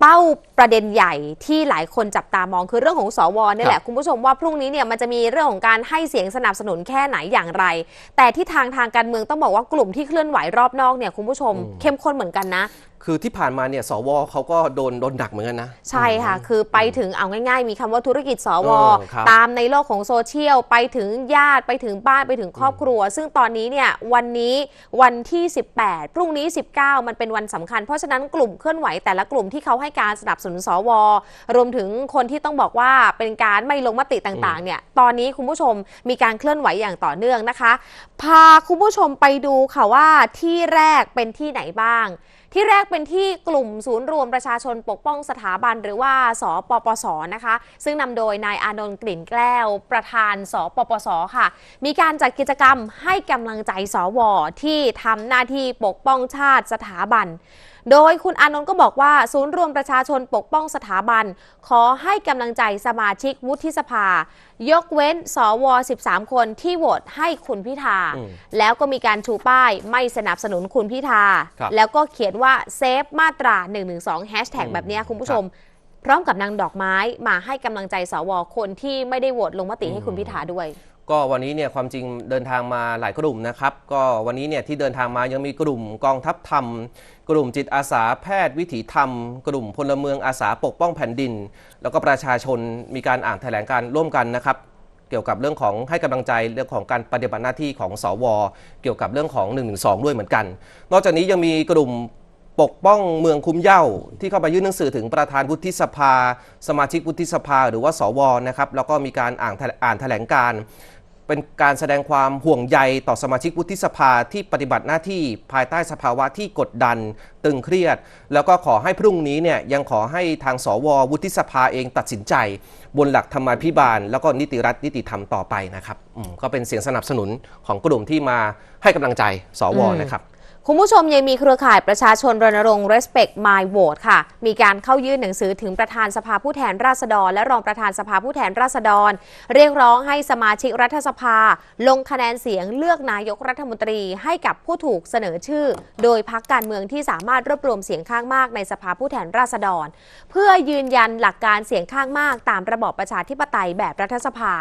เป้าประเด็นใหญ่ที่หลายคนจับตามองคือเรื่องของสวนี่แหละ คุณผู้ชมว่าพรุ่งนี้เนี่ยมันจะมีเรื่องของการให้เสียงสนับสนุนแค่ไหนอย่างไร แต่ที่ทางทางการเมืองต้องบอกว่ากลุ่มที่เคลื่อนไหวรอบนอกเนี่ยคุณผู้ชมเข้มข้นเหมือนกันนะ คือที่ผ่านมาเนี่ยสวเขาก็โดนโดนดักเหมือนกันนะ ใช่ค่ะ คือไปถึงเอาง่ายๆ มีคำว่าธุรกิจสว เออครับตามในโลกของโซเชียล ไปถึงญาติไปถึงบ้านไปถึงครอบครัว ซึ่งตอนนี้เนี่ยวันนี้วันที่ 18 พรุ่งนี้ 19 มันเป็นวันสำคัญ เพราะฉะนั้นกลุ่มเคลื่อนไหวแต่ละกลุ่มที่เขาให้การสนับสนุนสว รวมถึงคนที่ต้องบอกว่าเป็นการไม่ลงมติต่างๆเนี่ยตอนนี้คุณผู้ชมมีการเคลื่อนไหวอย่างต่อเนื่องนะคะ พาคุณผู้ชมไปดูค่ะว่าที่แรกเป็นที่ไหนบ้างที่แรกเป็นที่กลุ่มศูนย์รวมประชาชนปกป้องสถาบันหรือว่าสปปสนะคะ ซึ่งนำโดยนายอานนท์กลิ่นแก้ว ประธานสปปสค่ะ มีการจัดกิจกรรมให้กำลังใจสวที่ทำหน้าที่ปกป้องชาติสถาบันโดยคุณอานนท์ก็บอกว่า ศูนย์รวมประชาชนปกป้องสถาบัน ขอให้กำลังใจสมาชิกวุฒิสภา ยกเว้นสว 13 คนที่โหวตให้คุณพิธาอืมแล้วก็มีการชูป้ายไม่สนับสนุนคุณพิธาครับแล้วก็เขียนว่าเซฟมาตรา 112แฮชแท็กอืมแบบเนี้ยคุณผู้ชม พร้อมกับนางดอกไม้มาให้กำลังใจสวคนที่ไม่ได้โหวตลงมติให้คุณพิธาด้วย ก็วันนี้เนี่ยความจริงเดินทางมาหลายกลุ่มนะครับ ก็วันนี้เนี่ยที่เดินทางมายังมีกลุ่มกองทัพธรรม กลุ่มจิตอาสาแพทย์วิถีธรรม กลุ่มพลเมืองอาสาปกป้องแผ่นดิน แล้วก็ประชาชนมีการอ่านแถลงการร่วมกันนะครับเกี่ยวกับเรื่องของให้กำลังใจเรื่องของการปฏิบัติหน้าที่ของสว เกี่ยวกับเรื่องของ1นึด้วยเหมือนกัน นอกจากนี้ยังมีกลุ่ม ปกป้องเมืองคุ้มเย้าที่เข้ามายื่นหนังสือถึงประธานวุฒิสภา สมาชิกวุฒิสภา หรือว่าสวนะครับแล้วก็มีการอ่านแถลอ่านแถลงการ เป็นการแสดงความห่วงใยต่อสมาชิกวุฒิสภาที่ปฏิบัติหน้าที่ภายใต้สภาวะที่กดดัน ตึงเครียด แล้วก็ขอให้พรุ่งนี้เนี่ยยังขอให้ทางสววุฒิสภาเองตัดสินใจ บนหลักธรรมาภิบาล แล้วก็นิติรัฐนิติธรรมต่อไปนะครับก็เป็นเสียงสนับสนุนของกลุ่มที่มาให้กำลังใจสวอนะครับ คุณผู้ชมยังมีเครือข่ายประชาชนรณรงค์ respect my vote ค่ะ มีการเข้ายื่นหนังสือถึงประธานสภาผู้แทนราษฎร และรองประธานสภาผู้แทนราษฎร เรียกร้องให้สมาชิกรัฐสภา ลงคะแนนเสียงเลือกนายกรัฐมนตรีให้กับผู้ถูกเสนอชื่อ โดยพักการเมืองที่สามารถรวบรวมเสียงข้างมากในสภาผู้แทนราษฎร เพื่อยืนยันหลักการเสียงข้างมาก ตามระบอบประชาธิปไตยแบบรัฐสภา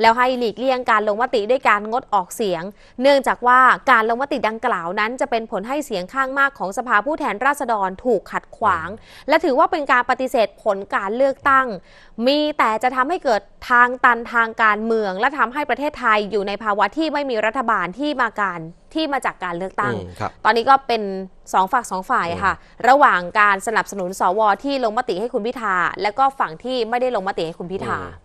แล้วให้หลีกเลี่ยงการลงมติด้วยการงดออกเสียง เนื่องจากว่าการลงมติดังกล่าวนั้นจะเป็นผลให้เสียงข้างมากของสภาผู้แทนราษฎรถูกขัดขวาง และถือว่าเป็นการปฏิเสธผลการเลือกตั้ง มีแต่จะทำให้เกิดทางตันทางการเมือง และทำให้ประเทศไทยอยู่ในภาวะที่ไม่มีรัฐบาลที่มาการที่มาจากการเลือกตั้งอืมครับตอนนี้ก็เป็นสองฝั่งสองฝ่ายค่ะ ระหว่างการสนับสนุนสวที่ลงมติให้คุณพิธา และก็ฝั่งที่ไม่ได้ลงมติให้คุณพิธาอืม